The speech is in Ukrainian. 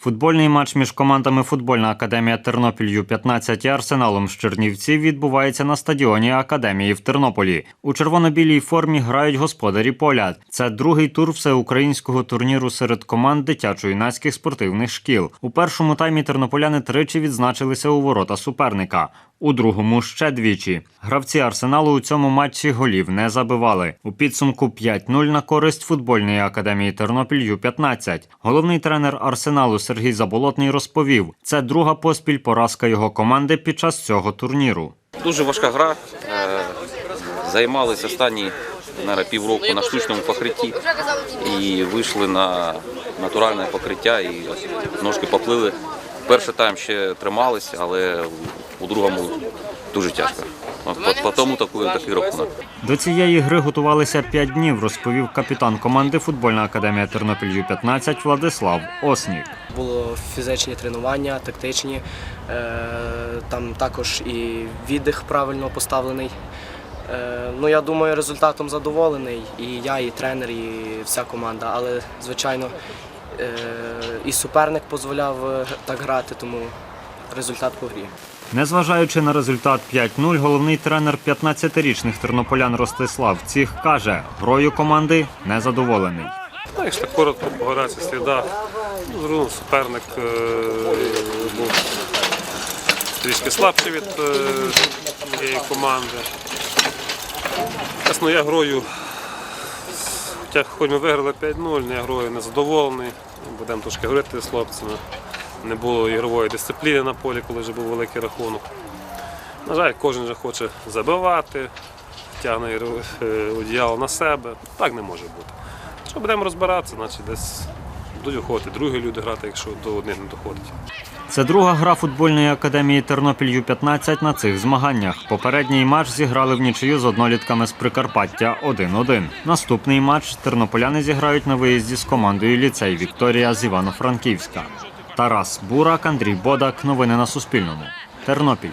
Футбольний матч між командами Футбольна академія Тернопіль Ю-15 і Арсеналом з Чернівців відбувається на стадіоні Академії в Тернополі. У червоно-білій формі грають господарі поля. Це другий тур всеукраїнського турніру серед команд дитячо-юнацьких спортивних шкіл. У першому таймі тернополяни тричі відзначилися у ворота суперника. У другому ще двічі. Гравці арсеналу у цьому матчі голів не забивали. У підсумку 5-0 на користь футбольної академії Тернопіль Ю-15. Головний тренер арсеналу Сергій Заболотний розповів: це друга поспіль поразка його команди під час цього турніру. Дуже важка гра. Е, Займалися останні наверное, півроку на штучному покритті і вийшли на натуральне покриття і ножки поплили. Перший тайм ще трималися, але у другому дуже тяжко. По- тому такий, такий рахунок. До цієї гри готувалися 5 днів, розповів капітан команди Футбольна академія Тернопіль Ю-15 Владислав Оснік. Було фізичні тренування, тактичні. Е, Там також і віддих правильно поставлений. Е, Ну, я думаю, результатом задоволений. І я, і тренер, і вся команда. Але, звичайно, е, і суперник дозволяв так грати, тому результат по грі. Незважаючи на результат 5-0, головний тренер 15-річних тернополян Ростислав Ціх каже, грою команди незадоволений. Ну, якщо коротко по сліда, ну, суперник е, був трішки слабший від е, моєї команди. Чесно, я грою, хоч ми виграли 5-0, я грою незадоволений. Будемо трошки говорити з хлопцями. Не було ігрової дисципліни на полі, коли вже був великий рахунок. На жаль, кожен вже хоче забивати, тягне е, одіяло на себе. Так не може бути. Що будемо розбиратися, значить десь будуть виходити другі люди грати, якщо до одних не доходить. Це друга гра футбольної академії Тернопіль Ю-15 на цих змаганнях. Попередній матч зіграли в нічию з однолітками з Прикарпаття 1-1. Наступний матч тернополяни зіграють на виїзді з командою ліцей Вікторія з Івано-Франківська. Тарас Бурак, Андрій Бодак. Новини на Суспільному. Тернопіль